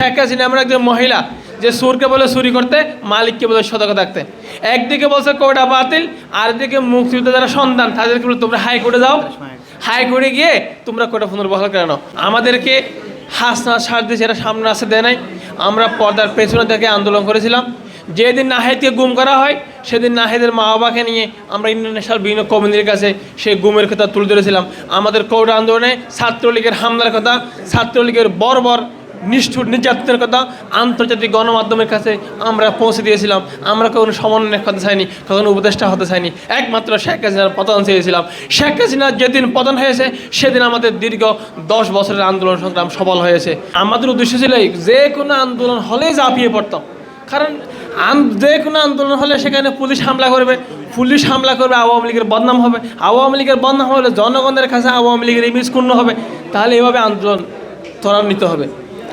হাসিনা এমন একজন মহিলা, যে সুরকে বলে চুরি করতে, মালিককে বলে সতর্ক থাকতে। একদিকে বলছে কোটা বাতিল, আরেকদিকে মুক্তিযুদ্ধ যারা সন্তান, তাদেরকে বলে, তোমরা হাইকোর্টে যাও। হাইকোর্টে গিয়ে তোমরা কোটা পুনর্বহাল করে নাও। আমাদেরকে হাসনা দিয়েছে এরা সামনে আসে দেয় নাই, আমরা পর্দার পেছনে থেকে আন্দোলন করেছিলাম। যেদিন নাহিদকে গুম করা হয়, সেদিন নাহিদের মা বাবাকে নিয়ে আমরা ইন্টারন্যাশনাল বিভিন্ন কমিটির কাছে সেই গুমের কথা তুলে ধরেছিলাম। আমাদের কৌটা আন্দোলনে ছাত্রলীগের হামলার কথা, ছাত্রলীগের বর্বর নিষ্ঠুর নির্যাতনের কথা আন্তর্জাতিক গণমাধ্যমের কাছে আমরা পৌঁছে দিয়েছিলাম। আমরা কখনো সমন্বয় হতে চাইনি, কখনো উপদেষ্টা হতে চাইনি। একমাত্র শেখ হাসিনার পতন চেয়েছিলাম। শেখ হাসিনার যেদিন পতন হয়েছে, সেদিন আমাদের দীর্ঘ দশ বছরের আন্দোলন সংগ্রাম সফল হয়েছে। আমাদের উদ্দেশ্য ছিল যে কোনো আন্দোলন হলে ঝাঁপিয়ে পড়তাম কারণ যে কোনো আন্দোলন হলে সেখানে পুলিশ হামলা করবে, পুলিশ হামলা করবে, আওয়ামী লীগের বদনাম হবে। আওয়ামী লীগের বদনাম হলে জনগণের কাছে আওয়ামী লীগের ইমেজ ক্ষুণ্ণ হবে। তাহলে এভাবে আন্দোলন ত্বরান্বিত হবে।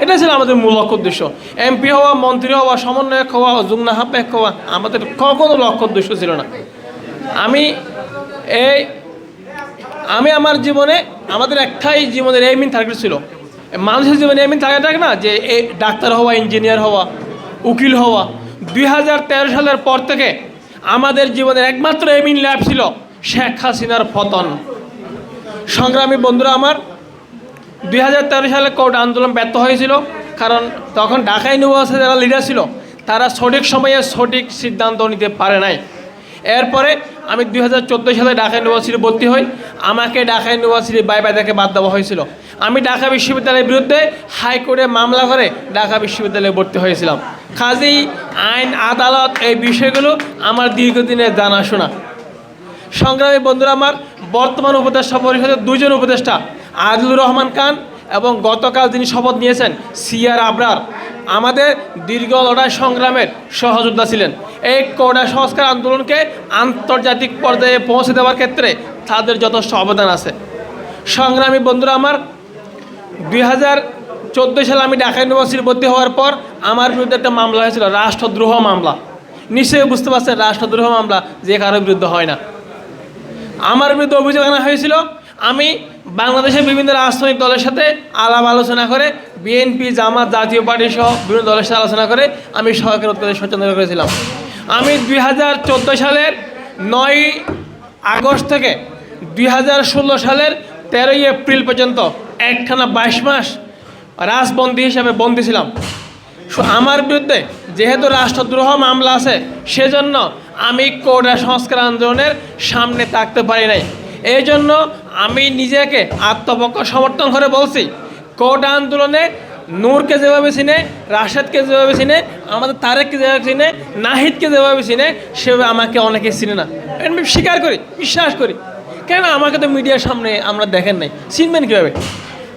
এটা ছিল আমাদের মূল লক্ষ্য উদ্দেশ্য। এমপি হওয়া, মন্ত্রী হওয়া, সমন্বয়ক হওয়া যুগ্ন হাপেক হওয়া, আমাদের কখনো লক্ষ্য উদ্দেশ্য ছিল না। আমি এই, আমি আমার জীবনে, আমাদের একটাই জীবনের এইমিন টার্গেট ছিল। মানুষের জীবনে এইমিন টার্গেট থাকে না যে এই ডাক্তার হওয়া ইঞ্জিনিয়ার হওয়া, উকিল হওয়া। দুই হাজার তেরো সালের পর থেকে আমাদের জীবনের একমাত্র এমিন ল্যাব ছিল শেখ হাসিনার পতন। সংগ্রামী বন্ধুরা আমার দুই হাজার তেরো সালে কোর্ট আন্দোলন ব্যর্থ হয়েছিল, কারণ তখন ঢাকা ইউনিভার্সিটির যারা লিডার ছিল, তারা সঠিক সময়ে সঠিক সিদ্ধান্ত নিতে পারে নাই। এরপরে আমি দুই হাজার চোদ্দ সালে ঢাকা ইউনিভার্সিটি ভর্তি হই, আমাকে ঢাকা ইউনিভার্সিটি বাই বাই থেকে বাদ দেওয়া হয়েছিল। আমি ঢাকা বিশ্ববিদ্যালয়ের বিরুদ্ধে হাইকোর্টে মামলা করে ঢাকা বিশ্ববিদ্যালয়ে ভর্তি হয়েছিলাম। কাজেই আইন, আদালত এই বিষয়গুলো আমার দীর্ঘদিনের জানাশোনা। সংগ্রামী বন্ধুরা আমার, বর্তমান উপদেষ্টা পরিষদের দুজন উপদেষ্টা আদিলুর রহমান খান এবং গতকাল যিনি শপথ নিয়েছেন সিআর আবরার। আমাদের দীর্ঘ লড়াই সংগ্রামের সহযোদ্ধা ছিলেন। এই কোটা সংস্কার আন্দোলনকে আন্তর্জাতিক পর্যায়ে পৌঁছে দেওয়ার ক্ষেত্রে তাদের যথেষ্ট অবদান আছে। সংগ্রামী বন্ধুরা আমার, দুই হাজার চোদ্দ সালে আমি ঢাকা ইউনিভার্সিটি ভর্তি হওয়ার পর আমার বিরুদ্ধে একটা মামলা হয়েছিল, রাষ্ট্রদ্রোহ মামলা। নিশ্চয়ই বুঝতে পারছেন, রাষ্ট্রদ্রোহ মামলা যে কারোর বিরুদ্ধে হয় না। আমার বিরুদ্ধে অভিযোগ আনা হয়েছিল আমি বাংলাদেশের বিভিন্ন রাজনৈতিক দলের সাথে আলাপ আলোচনা করে, বিএনপি, জামাত, জাতীয় পার্টি সহ বিভিন্ন দলের সাথে আলোচনা করে আমি সরকার উৎপাদন সচেতন করেছিলাম। আমি দুই হাজার চোদ্দ সালের নয় আগস্ট থেকে দুই হাজার ষোলো সালের তেরোই এপ্রিল পর্যন্ত একখানা বাইশ মাস রাজবন্দী হিসাবে বন্দী ছিলাম। আমার বিরুদ্ধে যেহেতু রাষ্ট্রদ্রোহ মামলা আছে, সেজন্য আমি কোটা সংস্কার আন্দোলনের সামনে থাকতে পারি নাই। এই জন্য আমি নিজেকে আত্মপক্ষ সমর্থন করে বলছি, কোটা আন্দোলনে নূরকে যেভাবে চিনে, রাশেদকে যেভাবে চিনে, আমাদের তারেককে যেভাবে চিনে, নাহিদকে যেভাবে চিনে, সেভাবে আমাকে অনেকে চিনে না। আমি স্বীকার করি, বিশ্বাস করি। কেন আমাকে তো মিডিয়ার সামনে আমরা দেখেন নাই। চিনবেন কীভাবে?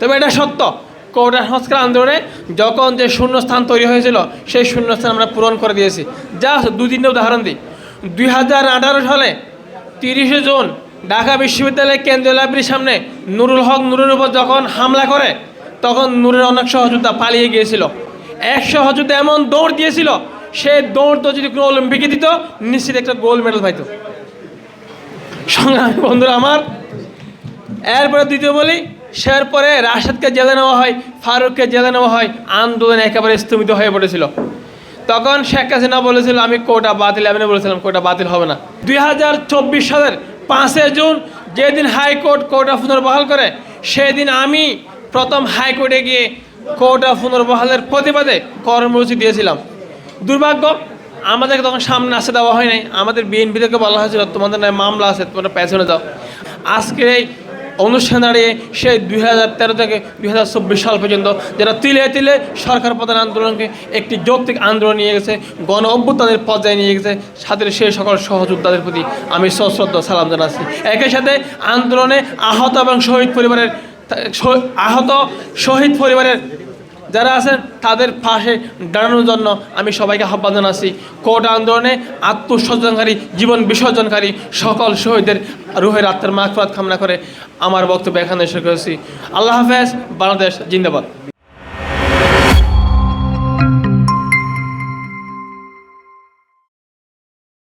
তবে এটা সত্য, কোটা সংস্কার আন্দোলনে যখন যে শূন্যস্থান তৈরি হয়েছিল, সেই শূন্যস্থান আমরা পূরণ করে দিয়েছি। জাস্ট দু উদাহরণ দিই। দুই হাজার আঠারো সালে তিরিশে জুন ঢাকা বিশ্ববিদ্যালয়ের কেন্দ্রীয় লাইব্রেরির সামনে নুরুল হক নুরের উপর যখন হামলা করে, তখন নুরের অনেক সহযোদ্ধা পালিয়ে গিয়েছিল। এক সহযোদ্ধা এমন দৌড় দিয়েছিল, সে দৌড় তো যদি কোনো অলিম্পিকে দিত, নিশ্চিত একটা গোল্ড মেডেল পাইতো। সংগ্রামী বন্ধুরা আমার, এরপরে দ্বিতীয় বলি সের পরে রাশেদকে জেলে নেওয়া হয়, ফারুককে জেলে নেওয়া হয়, আন্দোলন একেবারে স্থমিত হয়ে পড়েছিল। তখন শেখ হাসিনা বলেছিল, আমি কোটা বাতিল, আমি বলেছিলাম কোটা বাতিল হবে না। দুই হাজার চব্বিশ সালের পাঁচই জুন যেদিন হাইকোর্ট কোটা পুনর্বহাল করে, সেদিন আমি প্রথম হাইকোর্টে গিয়ে কোটা পুনর্বহালের প্রতিবাদে কর্মসূচি দিয়েছিলাম। দুর্ভাগ্য, আমাদেরকে তখন সামনে আসতে দেওয়া হয় নাই। আমাদের বিএনপি থেকে বলা হয়েছিল, তোমাদের নয় মামলা আছে, তোমরা পেছনে যাও। আজকের এই অনুষ্ঠান দাঁড়িয়ে সেই দুই হাজার তেরো থেকে দুই হাজার চব্বিশ সাল পর্যন্ত যারা তিলে তিলে সরকার প্রধান আন্দোলনকে একটি যৌক্তিক আন্দোলন নিয়ে গেছে, গণ অভ্যুত্থানের পর্যায়ে নিয়ে গেছে, সাথে সেই সকল সহযোদ্ধাদের প্রতি আমি সশ্রদ্ধা, সালাম জানাচ্ছি। একই সাথে আন্দোলনে আহত এবং শহীদ পরিবারের আহত শহীদ পরিবারের যারা আছেন, তাদের পাশে দাঁড়ানোর জন্য আমি সবাইকে আহ্বান জানাচ্ছি। কোর্ট আন্দোলনে আত্মসর্জনকারী জীবন বিসর্জনকারী সকল শহীদের রুহের আত্মার মাফরাত কামনা করে আমার বক্তব্য এখানে শেষ করেছি। আল্লাহ হাফেজ, বাংলাদেশ জিন্দাবাদ।